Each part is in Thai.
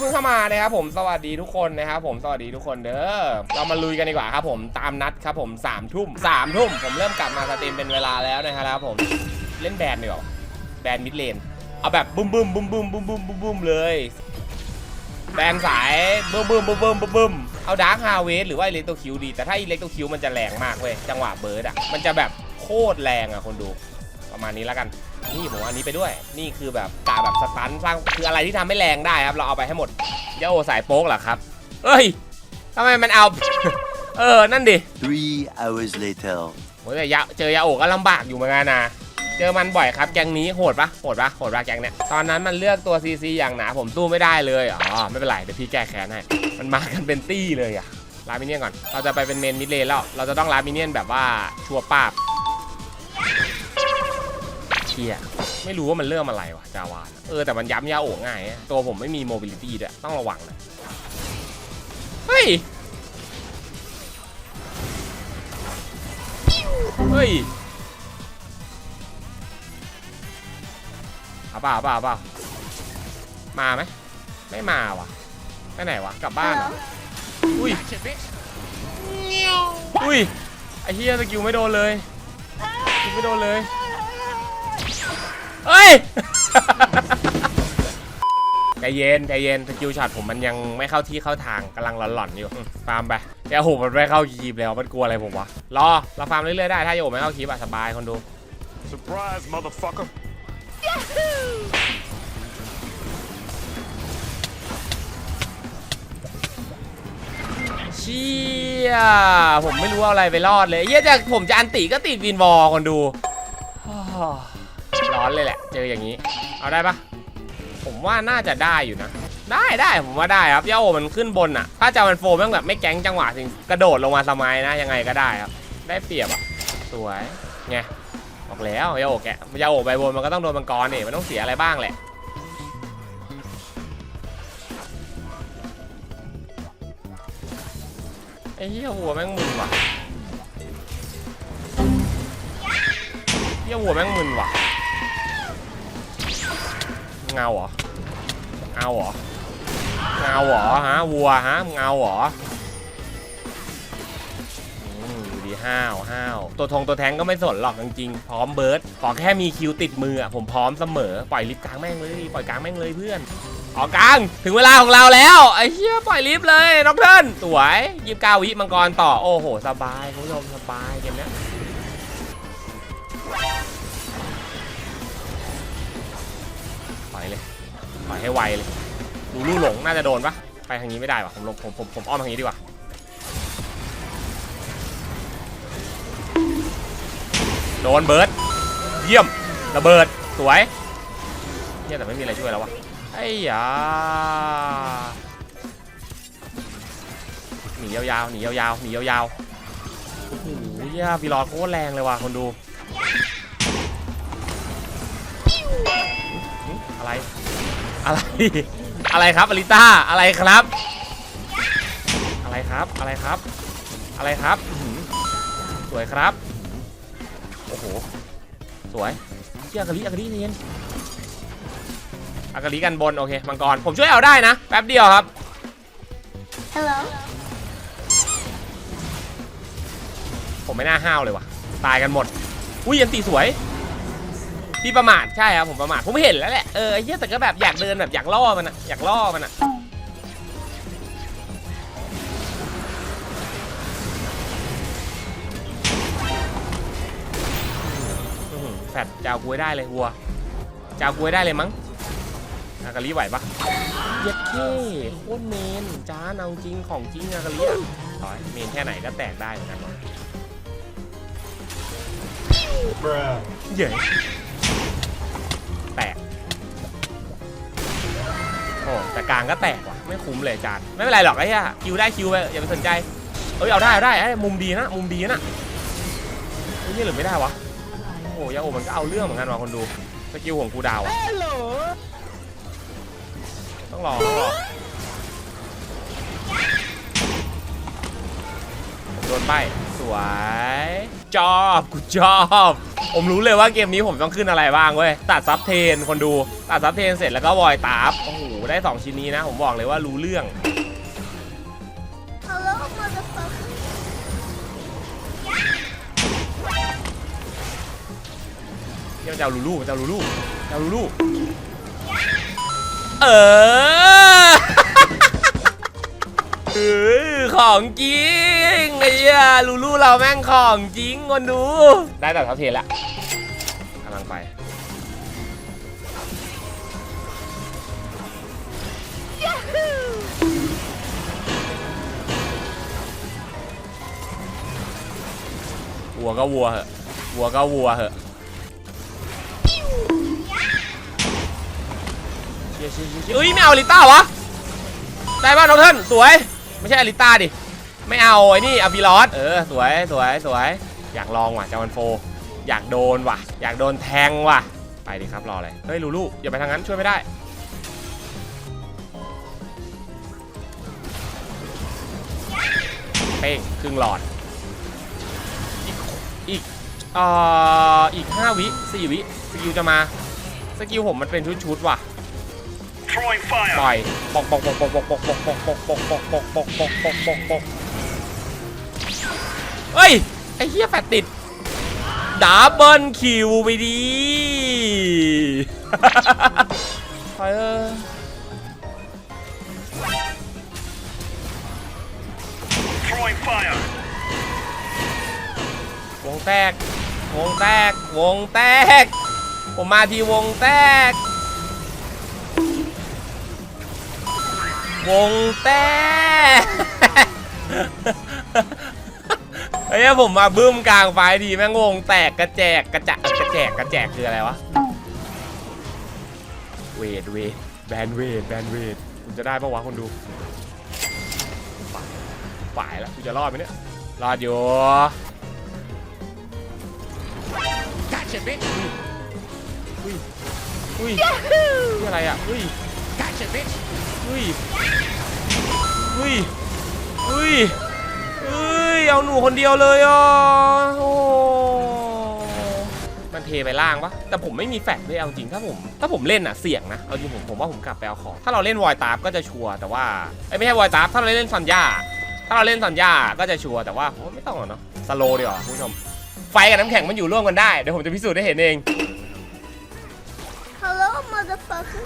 เพิ่งเข้ามานะครับผมสวัสดีทุกคนนะครับผมสวัสดีทุกคนเด้อเรามาลุยกันดีกว่าครับผมตามนัดครับผม3ามทุ่มสามทุ่มผมเริ่มกลับมาสตรีมเป็นเวลาแล้วนะครับผมเล่นแบนดีกว่าแบนมิดเลนเอาแบบบึ้มบึ้มบึ้มบึ้มบึ้มบึ้มบึ้มบึ้มเลยแบนสายบึ้มบึ้มบึ้มบึ้มบึ้มบึ้มเอาดาร์คฮาเวสหรือว่าอิเล็กโตคิวดี แต่ถ้าอิเล็กโตคิวมันจะแรงมากเว้ยจังหวะเบิร์ดอะมันจะแบบโคตรแรงอะคนดู ประมาณนี้แล้วกัน นี่ผมเอาอันนี้ไปด้วย นี่คือแบบกาแบบสตันสร้างคืออะไรที่ทำให้แรงได้ครับ เราเอาไปให้หมดยาโอสายโป๊กเหรอครับ เอ้ยทำไมมันเอา เออ นั่นดิ Three hours later. โอ้ยแต่ยาเจอยาโอก็ลำบากอยู่เหมือนกันนะเจอมันบ่อยครับแกงนี้โหดปะโหดปะโหดปะแกงเนี้ยตอนนั้นมันเลือกตัวซีซีอย่างหนาผมสู้ไม่ได้เลยอ๋อไม่เป็นไรเดี๋ยวพี่แก้แค้นให้มันมากันเป็นตี้เลยอะลามิเนียนก่อน เราจะไปเป็นเมนมิดเลนแล้ว เราจะต้องลามิเนียนแบบว่าชัวร์ป้าบ เชี่ยไม่รู้ว่ามันเริ่มอะไรวะจาวานเออแต่มันย้ำยาโอง่ายอะตัวผมไม่มีโมบิลิตี้ด้วยต้องระวังนะเฮ้ยเฮ้ยเอาเปล่าเอาเปล่าเอาเปล่ามาไหมไม่มาวะไปไหนวะกลับบ้านเหรออุ้ยอุ้ยไอ้เฮียสกิลไม่โดนเลยสกิลไม่โดนเลย เฮ้ยใจเย็นใจเย็นสกิลช็อตผมมันยังไม่เข้าที่เข้าทางกำลังหลอนๆอยู่อืมฟาร์มไปแกโหมันไม่เข้าคีบแล้วมันกลัวอะไรผมวะรอเราฟาร์มเรื่อยๆได้ถ้าโยไม่เข้าคีบอะสบายคนดู Surprise, motherfucker. เชี่ยผมไม่รู้เอาอะไรไปรอดเลยเฮียจะผมจะอันติก็ติดวินวอลคนดู ร้อนเลยแหละ เจออย่างนี้ เอาได้ปะผมว่าน่าจะได้อยู่นะ ได้ได้ผมว่าได้ครับย่าโอมันขึ้นบนอะ ถ้าจะมันโฟมแม่งแบบไม่แก๊งจังหวะสิกระโดดลงมาสมัยนะ ยังไงก็ได้ครับ ได้เปรียบอะ สวยไงบอกแล้วย่าโอแกย่าโอไปบนมันก็ต้องโดนมังกรนี่มันต้องเสียอะไรบ้างแหละไอ้เหี้ยหัวแม่งมึนว่ะเหี้ยหัวแม่งมึนว่ะ เงาเหรอเงาเหรอเงาเหรอฮะวัวฮะงเงาเหรออืมอยู่ดีห้าวห้าวตัวทงตัวแทงก็ไม่สนหรอกจริงๆพร้อมเบิร์ดขอแค่มีคิวติดมืออะผมพร้อมเสมอปล่อยลิฟต์กลางแม่งเลยปล่อยกลางแม่งเลยเพื่อนออกกลางถึงเวลาของเราแล้วไอ้เหี้ยปล่อยลิฟต์เลยน้องเทิร์นสวยยีิบเก้าวิมังกรต่อโอ้โห สบายคุณผู้ชมสบายเกมนี้ ปล่อยให้ไวเลยดูลู่หลงน่าจะโดนปะไปทางนี้ไม่ได้ปะผมลงผมผมผมอ้อมทางนี้ดีกว่าโดนเบิร์ดเยี่ยมระเบิดสวยเยี่ยแต่ไม่มีอะไรช่วยแล้ววะไอ้ยาหนียาวๆหนียาวๆหนียาวๆโอ้โหเหี้ยพี่รอดโคตรแรงเลยว่ะคนดูอะไร อะไร อะไรครับอลิต้าอะไรครับ อะไรครับอะไรครับ อะไรครับอื้อหือสวยครับ โอ้โห สวยเชี่ยอากาลิอากาลิเนียนอากาลิกันบน โอเคมังกร ผมช่วยเอาได้นะ แป๊บเดียวครับ Hello. ผมไม่น่าห้าวเลยว่ะ ตายกันหมด อุ้ยยันตีสวย พี่ประมาทใช่ครับผมประมาทผมเห็นแล้วแหละเออไอ้เหี้ยแต่ก็แบบอยากเดินแบบอยากล่อมันอะอยากล่อมันอะอื้อหือแฟดจะเอากูให้ได้เลยวัวจะเอากูให้ได้เลยมั้งอากาลีไหวปะเย็ดเท่โคตรเมนจ้าเอาจริงของจริงอากาลีอะต่อยเมนแค่ไหนก็แตกได้เหมือนกันวะ Bruh. เย้ อ้แต่กลางก็แตกว่ะไม่คุ้มเลยจานไม่เป็นไรหรอกไอ้เหี้ยคิวได้คิวไปอย่าไปสนใจเอ้ยเอาได้เอาได้ไอ้ยมุมดีนะมุมดีนะเฮ้ยนี่หรือไม่ได้วะโอ้โหยาโอมันก็เอาเรื่องเหมือนกันว่ะคนดูสกิลของกูดาวอะต้องรอต้องรอผมโดนใบสวยจอบกูจอบผมรู้เลยว่าเกมนี้ผมต้องขึ้นอะไรบ้างเว้ยตัดซับเทนคนดูตัดซับเทนเสร็จแล้วก็วอยตาร์ฟโอ้โห ได้สองชิ้นนี้นะ ผมบอกเลยว่ารู้เรื่อง Hello, motherfucker. เที่ยวเจ้าลูลูเจ้าลูลูเจ้าลูลูเออเออของจริงไอ้เหี้ยลูลูเราแม่งของจริงคนดู ได้แต่เท่าเทียนละ วัวก็วัวเหอะ วัวก็วัวเหอะเชี่ยเชี่ยเชี่ยเชี่ยเอ้ยไม่เอาอลิต้าวะ ได้ป่ะน้องเทินสวย ไม่ใช่อลิต้าดิ ไม่เอาไอ้นี่อภิรอสเออสวยสวยสวย อยากลองว่ะจาวันโฟ อยากโดนว่ะ อยากโดนแทงว่ะ ไปดิครับรออะไรเฮ้ยลูลูอย่าไปทางนั้นช่วยไม่ได้ เป้งครึ่งหลอด อีกอีกเอ่ออีก5วิ4วิสกิลจะมาสกิลผมมันเป็นชุดๆว่ะ Throwing fire. ปล่อยปกปกปกปกปกปกปกปกปกปกปกปกปกปกปกปกปกเฮ้ยไอ้เหี้ยแฟดติดดับเบิลคิวไปดี ไปเออ วงแตก วงแตก วงแตก ผมมาทีวงแตก วงแตกไอ้เหี้ยผมมาบึ้มกลางไฟดีแม่งวงแตกกระแจกกระจะกระแจกกระแจกคืออะไรวะ เวทเวทแบนเวทแบนเวทคุณจะได้ปะวะคนดู ฝ่ายแล้วคุณจะรอดไหมเนี่ย รอดอยู่ Gotcha, bitch. อุ้ย อุ้ยนี่อะไรอะ อุ้ย Gotcha, bitch. อุ้ย อุ้ย อุ้ย อุ้ย เอาหนูคนเดียวเลยอะโอ้มันเทไปล่างปะแต่ผมไม่มีแฟกด้วยเอาจริงถ้าผม ถ้าผมเล่นอะเสี่ยงนะ เอาจริงผมผมว่าผมกลับไปเอาของ ถ้าเราเล่นวอยตาร์ฟก็จะชัวร์แต่ว่าไอ้ยไม่ใช่วอยตาร์ฟถ้าเราเล่นซันย่า ถ้าเราเล่นซันย่าก็จะชัวร์แต่ว่าผมว่าไม่ต้องหรอกเนาะสโลดีกว่าคุณผู้ชม ไฟกับน้ำแข็งมันอยู่ร่วมกันได้ เดี๋ยวผมจะพิสูจน์ให้เห็นเอง Hello, motherfucker.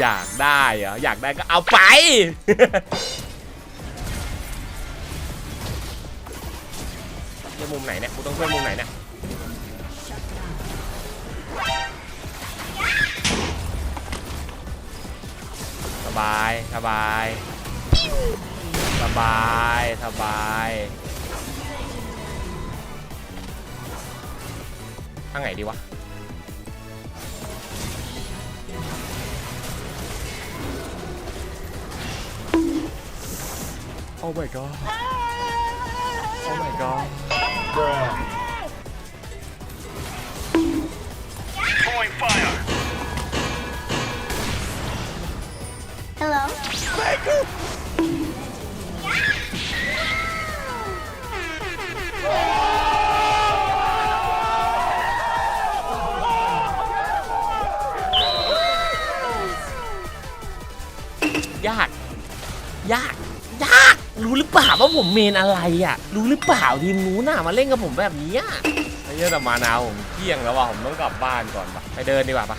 อยากได้เหรออยากได้ก็เอาไปเลือกมุมไหนเนี่ยกูต้องเลือกมุมไหนเนี่ย บายสบาย สบายสบายทางไหนดีวะ Oh my god. Oh my god. Bruh. Throwing fire. Hello. y าก ยาก ยาก รู้หรือเปล่าว่าผมเมนอะไรอะ รู้หรือเปล่าทีมนู้นน่ะมาเล่นกับผมแบบนี้อะ ไอ้เหี้ยแต่มานาวผมเที่ยงแล้วว่ะผมต้องกลับบ้านก่อนปะไปเดินดีกว่าปะ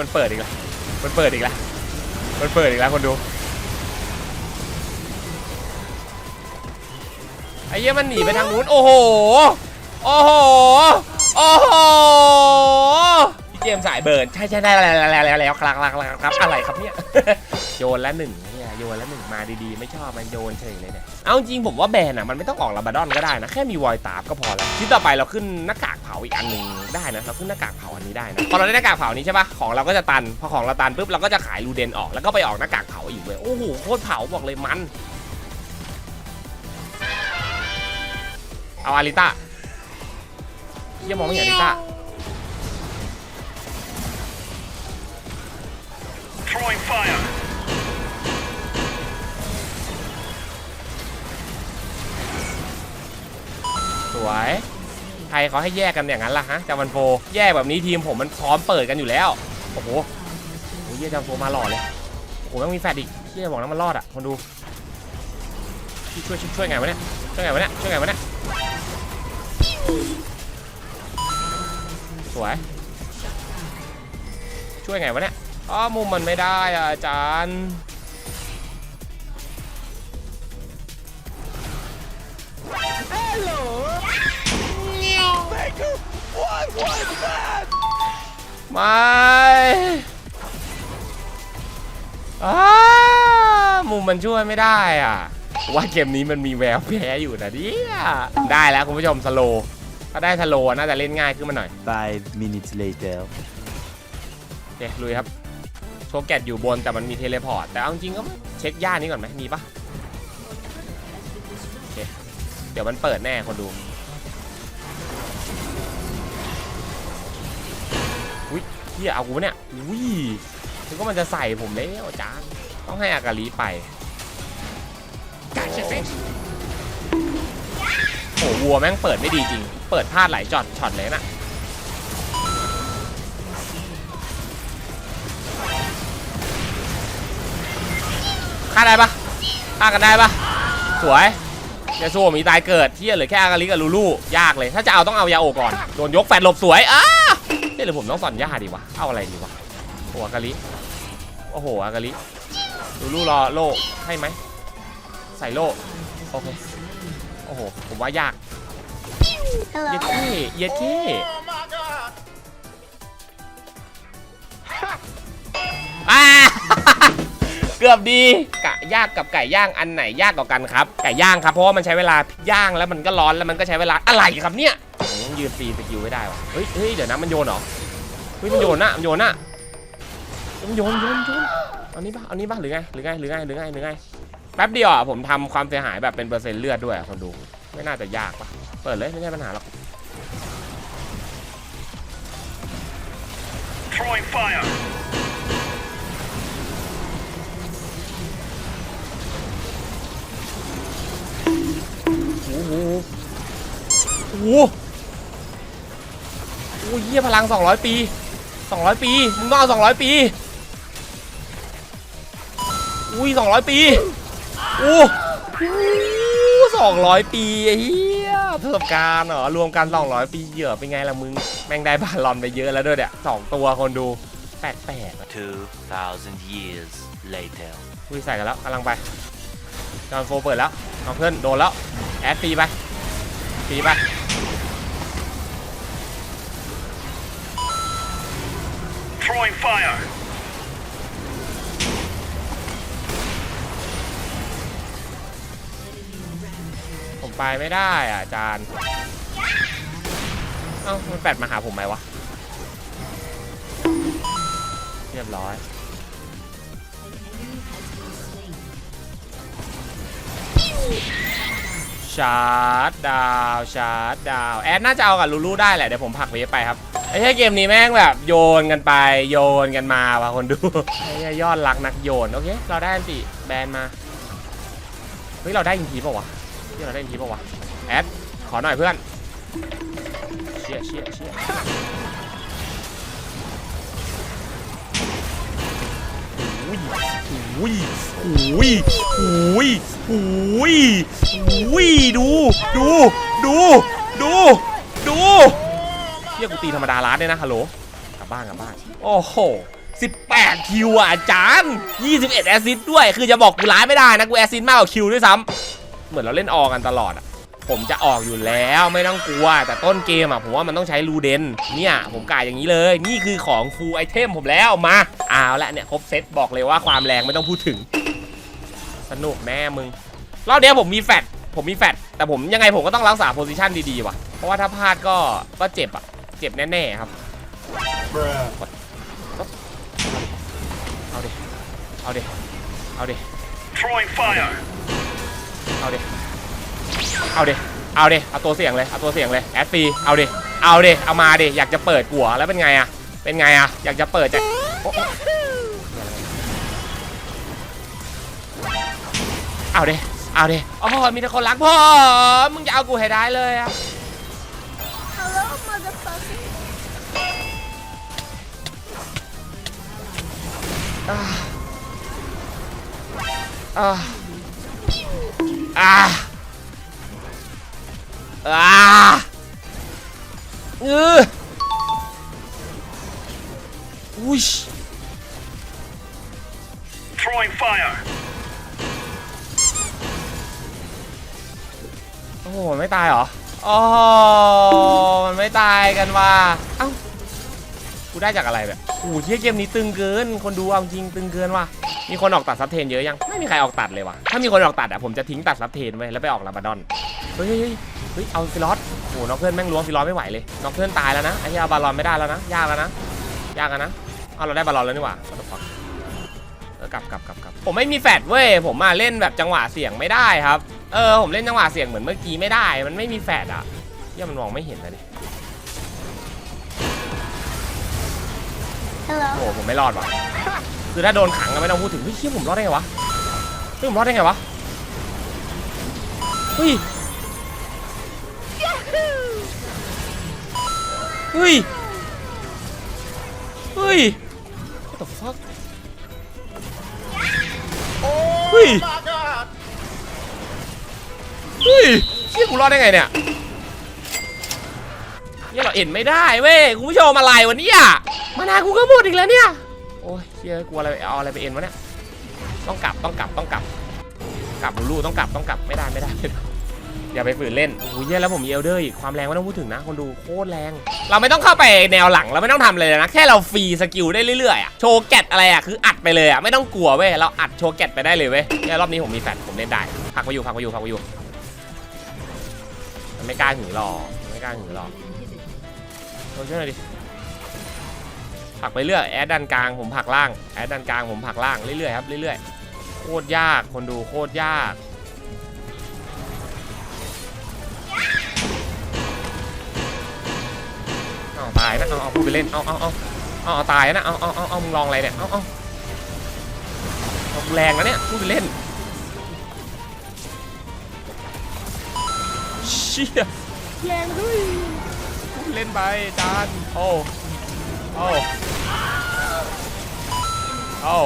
มันเปิดอีกแล้วมันเปิดอีกแล้วมันเปิดอีกแล้วคนดูไอ้เหี้ยมันหนีไปทางนู้นโอ้โหโอ้โหโอ้โหพี่เจมสายเบิร์นใช่ใช่ได้แล้วแล้วแล้วแล้วครับครับครับครับอะไรครับเนี่ยโยนละหนึ่งเนี่ยโยนละหนึ่งมาดีๆ ไม่ชอบมันโยนเฉยเลยเนี่ย เอาจริงผมว่าแบรนด์อะมันไม่ต้องออกลาบาดอนก็ได้นะ แค่มีวอยตาร์ฟก็พอแล้วที่ต่อไปเราขึ้นหน้ากากเผาอีกอันหนึ่งได้นะเราขึ้นหน้ากากเผาอันนี้ได้นะพอเราได้หน้ากากเผานี้ใช่ปะของเราก็จะตันพอของเราตันปุ๊บเราก็จะขายรูเดนออกแล้วก็ไปออกหน้ากากเผาอีกเลยโอ้โหโคตรเผาบอกเลยมัน เอาอาริต้ายี่ยมองไม่เห็นอาริต้า Throwing fire. วยใครเขาให้แยกกันอย่างนั้นล่ะฮะจาวันโฟแยกแบบนี้ทีมผมมันพร้อมเปิดกันอยู่แล้ว โอ้โหโอ้ยเหี้ยจาวันโฟมาหล่อเลยโอ้โหต้องมีแฟดอีกเฮียบอกนะมันรอดอะคนดูช่วยช่วยช่วยไงวะเนี่ยช่วยไงวะเนี่ยช่วยไงวะเนี่ยสวยช่วยไงวะเนี่ยอ๋อมุมมันไม่ได้อะอาจารย์ ไม่อ้ามุมมันช่วยไม่ได้อะ ว่าเกมนี้มันมีแววแพ้อยู่นะเนี่ยได้แล้วคุณผู้ชมสโลว์ถ้าได้สโลว์น่าจะเล่นง่ายขึ้นมาหน่อย Five minutes later. โอเคลุยครับโชว์แกตอยู่บนแต่มันมีเทเลพอร์ต แต่เอาจริงๆก็เช็คย่านนี้ก่อนไหมมีปะโอเค เดี๋ยวมันเปิดแน่คนดูอุ้ยเฮียเอากูปะเนี่ยอุ้ยถึงก็มันจะใส่ผมแล้วอาจารย์ต้องให้อากาลีไป Gotcha, bitch. โอ้วัวแม่งเปิดไม่ดีจริง เปิดพลาดหลายจอดช็อตเลยน่ะฆ่าได้ปะฆ่ากันได้ปะสวย เยาสูมีตายเกิดที่เหลือแค่อากาลิกับลูลูยากเลย ถ้าจะเอาต้องเอายาโอก่อน โดนยกแฟดหลบสวยอ้าเฮ้ยหรือผมต้องสอนย่าดีวะ เอาอะไรดีวะโอ้อากาลิ โอ้โหอากาลิลูลูรอโล่ให้ไหม ใส่โล่โอเค โอ้โห ผมว่ายาก Hello. เย็ดเท่เย็ดเท่ กือบดีกะย่างกับไก่ย่างอันไหนยากกว่ากันครับ ไก่ย่างครับเพราะว่ามันใช้เวลาย่างแล้วมันก็ร้อนแล้วมันก็ใช้เวลาอะไรครับเนี่ยผมต้องยืนตีสกิลไม่ได้วะเฮ้ยเฮ้ยเดี๋ยวนะมันโยนเหรอเฮ้ยมันโยนนะมันโยนนะมันโยนโยนโยนอานี้ปะอานี้ปะหรือไงหรือไงหรือไงหรือไงหรือไงแป๊บเดียวอะผมทำความเสียหายแบบเป็นเปอร์เซ็นต์เลือดด้วยคนดูไม่น่าจะยากป่ะเปิดเลยไม่ใช่ปัญหาหรอก โอ้โหโอ้โหโอ้โหเยี่ยพลัง 200 ปี 200 ปี มึงต้องเอา200 ปี อุ้ย200 ปีโอ้สองร้อยปีไอ้เฮียประสบการณ์เหรอรวมกัน200ปีเหยอะเป็นไงล่ะมึง แม่งได้บาลอนไปเยอะแล้วด้วยเนี่ยสองตัวคนดูแปลกๆอะ Two thousand years later. อุ้ยใส่กันแล้วกำลังไป จอห์นโฟเปิดแล้วเอาเพื่อนโดนแล้ว แอดฟรีไปฟรีไป Throwing fire. ผมไปไม่ได้อะอาจารย์ เอ้า มันแปดมาหาผมไหมวะ เรียบร้อย ชาร์จดาวชาร์จดาวแอดน่าจะเอากับลูลูได้แหละเดี๋ยวผมผลักเวฟไปครับไอ้แค่เกมนี้แม่งแบบโยนกันไปโยนกันมาว่ะคนดูไอ้ยอดรักนักโยนโอเคเราได้อันติแบนมาเฮ้ยเราได้ยิงทีป่าวะที่เราได้ยิงทีป่าวะแอดขอหน่อยเพื่อนเชี่ยเชี่ยเชี่ย อุ้ยอุ้ยอุ้ยอุ้ยอุ้ยดู ดู ดู ดู ดูเฮียกูตีธรรมดาล้านเลยนะฮัลโหล กลับบ้านกลับบ้าน โอ้โห18 คิวอะอาจารย์ 21 แอซิสต์ด้วย คือจะบอกกูร้ายไม่ได้นะ กูแอซิสต์มากกว่าคิวด้วยซ้ำ เหมือนเราเล่นออกันตลอดอะ ผมจะออกอยู่แล้วไม่ต้องกลัว แต่ต้นเกมอะผมว่ามันต้องใช้รูเดนเนี่ยผมกายอย่างนี้เลย นี่คือของฟูลไอเทมผมแล้วมาเอาละเนี่ยครบเซตบอกเลยว่าความแรงไม่ต้องพูดถึง สนุกแน่มึงรอบเนี้ยผมมีแฟดผมมีแฟดแต่ผมยังไงผมก็ต้องรักษาโพซิชันดีๆว่ะเพราะว่าถ้าพลาดก็ก็เจ็บอะเจ็บแน่ๆครับเอาเดิเอาดิเอาเดิ Throwing fire. เอาเดิ เอาเดเอาเดเอาตัวเสี่ยงเลย เอาตัวเสี่ยงเลย แอดฟีเอาเดเอาเดเอามาเดอยากจะเปิดกัวแล้วเป็นไงอะเป็นไงอะอยากจะเปิดจะเอาเดเอาเดอ๋อมีแต่คนรักพ่อ มึงจะเอากูให้ได้เลยอะอ่าอ่า อ่าอ่าเอออุ้ย Throwing fire. โอ้โหมันไม่ตายเหรออ๋อมันไม่ตายกันว่ะเอ้ากูได้จากอะไรแบบโอ้โหเที่ยเกมนี้ตึงเกิน คนดูเอาจริงตึงเกินว่ะ มีคนออกตัดซับเทนเยอะยัง ไม่มีใครออกตัดเลยว่ะ ถ้ามีคนออกตัดอะผมจะทิ้งตัดซับเทนไว้แล้วไปออกลาบาดอน เฮ้ย เฮ้ยเฮ้ยเฮ้ยเอาฟิลอสโอ้โหน็อกเพื่อนแม่งล้วงฟิลอสไม่ไหวเลยน็อกเพื่อนตายแล้วนะไอ้ที่เอาบาลอนไม่ได้แล้วนะยากแล้วนะยากแล้วนะเอาเราได้บาลอนแล้วนี่หว่า What the fuck เออกลับกลับกลับกลับผมไม่มีแฟดเว้ยผมมาเล่นแบบจังหวะเสียงไม่ได้ครับเออผมเล่นจังหวะเสียงเหมือนเมื่อกี้ไม่ได้ มันไม่มีแฟดอะเหี้ยมันมองไม่เห็นเลยดิ Hello โอ้โหผมไม่รอดว่ะคือถ้าโดนขังก็ไม่ต้องพูดถึงเฮ้ยเชี่ยผมรอดได้ไงวะเฮ้ยผมรอดได้ไงวะเฮ้ย เฮ้ย เฮ้ย what the fuck เฮ้ย เฮ้ยเชี่ยกูรอดได้ไงเนี่ยเนี่ยเราเอ็นไม่ได้เว้ยคุณผู้ชมอะไรวะเนี่ยมานากูก็หมดอีกแล้วเนี่ย โอ้ยเชี่ยกูอะไรเอาอะไรไปเอ็นวะเนี่ย ต้องกลับต้องกลับต้องกลับ กลับลูลูต้องกลับต้องกลับไม่ได้ไม่ได้ไม่ได้ อย่าไปฝืนเล่น โอ้ยเหี้ยแล้วผมมีเอลเดอร์อีก ความแรงไม่ต้องพูดถึงนะ คนดูโคตรแรง เราไม่ต้องเข้าไปแนวหลัง เราไม่ต้องทำเลยนะ แค่เราฟรีสกิลได้เรื่อยๆอะโชว์แกตอะไรอะคืออัดไปเลยอะไม่ต้องกลัวเว้ย เราอัดโชว์แกตไปได้เลยเว้ยเนี่ยรอบนี้ผมมีแฟลชผมเล่นได้ พักไปอยู่ พักไปอยู่ พักไปอยู่มันไม่กล้าหือหรอกมันไม่กล้าหือหรอกโชว์ช่วยหน่อยดิผลักไปเรื่อย แอดดันกลาง ผมผลักล่าง แอดดันกลาง ผมผลักล่าง เรื่อยๆครับ เรื่อยๆ โคตรยาก คนดูโคตรยาก เอาเอาพูดไปเล่น เอาเอาเอาเอาเอาตายนะ เอาเอาเอาเอามึงลองอะไรเนี่ย เอาเอาเอาแรงนะเนี่ย พูดไปเล่น เชี่ยแรงด้วยพูดเล่นไปจานโอ้โอ้โอ้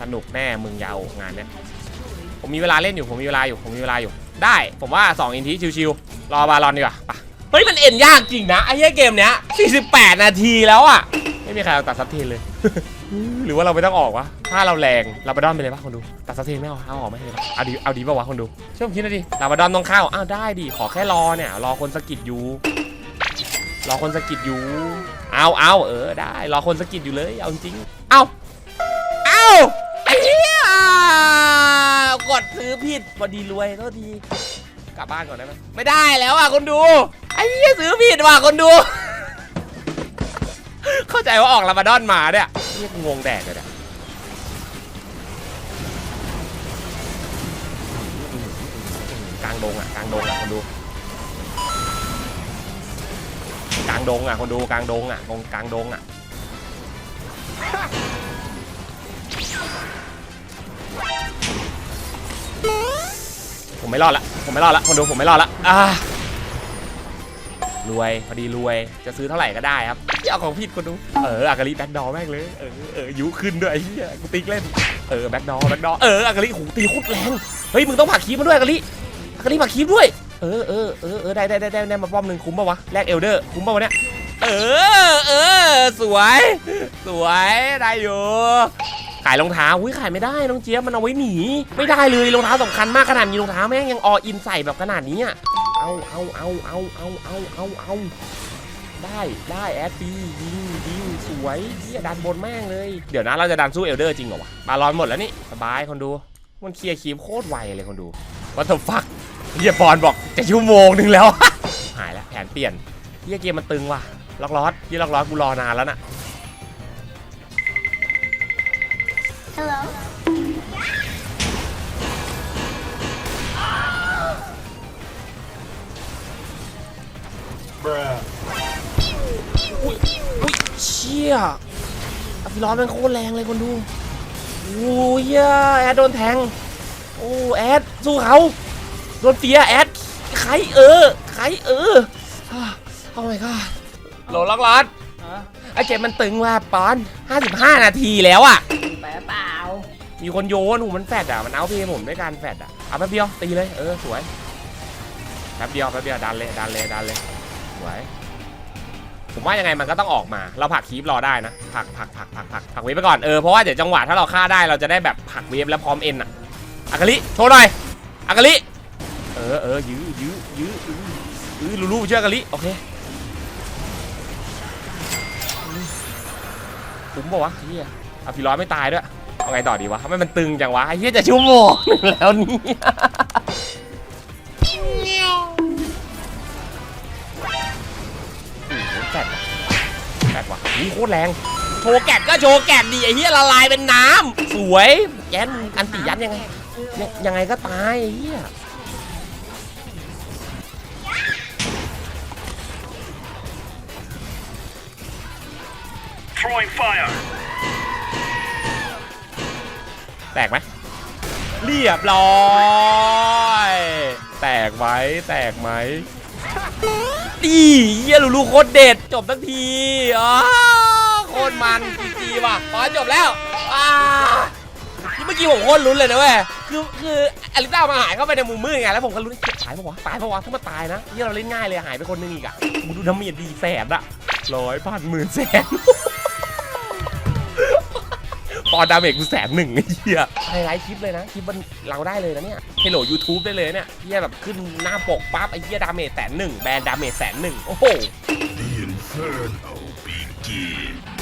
สนุกแน่มึงยาวงานเนี้ย ผมมีเวลาเล่นอยู่ผมมีเวลาอยู่ผมมีเวลาอยู่ ได้ผมว่า2อินทีชิวๆรอบาลอนดีกว่าไปเฮ้ยมันเอ็นยากจริงนะไอ้เหี้ยเกมเนี้ย48 นาทีแล้วอะไม่มีใครเอาตัดซับเทนเลย หรือว่าเราไม่ต้องออกวะถ้าเราแรงลาบาดอนไปเลยปะคนดูตัดซับเทนไม่เอาเอาออกไหมเลยปะเอาดีเอาดีป่าวะคนดูช่วยผมคิดหน่อยดิลาบาดอนต้องเข้าอ้าวได้ดิขอแค่รอเนี่ยรอคนสกิดอยู่รอคนสกิดอยู่ เอาเอาเออได้ รอคนสกิดอยู่เลย เอาจริง เอาเอาไอ้เหี้ยากดซื้อผิดพอดีรวยโทษทีกลับบ้านก่อนได้ไหมไม่ได้แล้วอะคนดูไอ้เหี้ยซื้อผิดว่ะคนดู เข้าใจว่าออกลาบาดอนมาเนี่ยเรียกงงแดกเลยเนี่ยกลางดงอะกลางดงอะคนดูกลางดงอะคนดูกลางดงอะกงกลางดงอะ ผมไม่รอดละ ผมไม่รอดละ คนดูผมไม่รอดละอ่ารวยพอดีรวยจะซื้อเท่าไหร่ก็ได้ครับที่เอาของผิดคนดู เอออากาลิแบ็คดอแม่งเลย เออเออยุขึ้นด้วยไอ้เหี้ยกูติ๊กเล่น เออแบ็คดอแบ็คดอเอออากาลิหูตีโคตรแรง เฮ้ยมึงต้องผลักคีบมาด้วยอากาลิอากาลิผลักคีบด้วย เออเออเออเออได้ได้ได้ได้ได้มาป้อมหนึ่งคุ้มป่าวะแลกเอลเดอร์คุ้มป่าวะเนี่ย เออเออสวย สวยได้อยู่ ขายรองเท้าอุ้ยขายไม่ได้น้องเจี๊ยบมันเอาไว้หนี ไม่ได้เลยรองเท้าสำคัญมากขนาดมีรองเท้าแม่งยังออินใส่แบบขนาดนี้เอาเอาเอาเอาเอาเอาเอาเอาได้ได้แอดดียิงยิงสวยเฮียดันบนแม่งเลย เดี๋ยวนะเราจะดันสู้เอลเดอร์จริงเหรอวะบาลอนหมดแล้วนี่สบายคนดู มันเคลียร์คีมโคตรไวเลยคนดูวัตถุฟักเฮียบอลบอกจะชั่วโมงหนึ่งแล้วหายแล้วแผนเปลี่ยนเฮียเกมมันตึงว่ะล็อกลอสยี่ล็อกลอสกูรอนานแล้วน่ะ Hello อุ้ยเชี่ยอภิร้อนมันโคตรแรงเลยคนดูโอ้ยเหี้ยแอดโดนแทง โอ้แอดสู้เขาโดนเฟียแอดใครเออใครเออโอ้ my god โหลล็อกล็อตไอเจ็บมันตึงว่ะปอน 55 นาทีแล้วอะไปเปล่า มีคนโยนหูมันแฟดอะ มันเอาพี่ผมด้วยการแฟดอะ เอาแป๊บเดียวตีเลย เออสวย แป๊บเดียวแป๊บเดียวดันเลยดันเลยดันเลย สวย ผมว่ายังไงมันก็ต้องออกมา เราผักคีบรอได้นะ ผักผักผักผักผักผักเวฟไปก่อน เออ เพราะว่าเดี๋ยวจังหวะถ้าเราฆ่าได้เราจะได้แบบผักเวฟแล้วพร้อมเอ็นอะอากาลิโชว์หน่อยอากาลิเออเออยื้อยื้อยื้อยื้อลูลูเชื่ออากาลิโอเคคุ้มปะวะเฮียเอาพี่ร้อยไม่ตายด้วย เอาไงต่อดีวะทำไมมันตึงจังวะไอ้เหี้ยจะชั่วโมงหนึ่งแล้วเนี่ยโอ้แกดว่ะแกดว่ะนี่โคตรแรง โชว์แกดก็โชว์แกดดิไอ้เหี้ยละลายเป็นน้ำสวยแกนอันติยัดยังไงยังยังไงก็ตายไอ้เหี้ย แตกไหมเรียบร้อยแตกไหมแตกไหมดีเยี่ยลูลูโคตรเด็ดจบทั้งทีอ๋อโคตรมันจีว่ะพอจบแล้วอ่านี่เมื่อกี้ผมโคตรลุ้นเลยนะเว้ยคือคืออลิต้ามาหายเข้าไปในมุมมืดไงแล้วผมก็ลุ้นเจ็บตายปะวะตายปะวะถ้ามันตายนะเยี่ยเราเล่นง่ายเลยหายไปคนนึงอีกอะดูน้ำเมียดีแสนอะร้อยพันหมื่นแสน ปอนดาเมจกูแสนหนึ่งไอ้เหี้ยไฮไลท์คลิปเลยนะคลิปมันเราได้เลยนะเนี่ยเฮลโหลยูทูบได้เลยเนี่ยเหี้ยแบบขึ้นหน้าปกปั๊บไอ้เหี้ยดาเมจแสนหนึ่งแบรนด์ดาเมจแสนหนึ่งโอ้โห The inferno begins.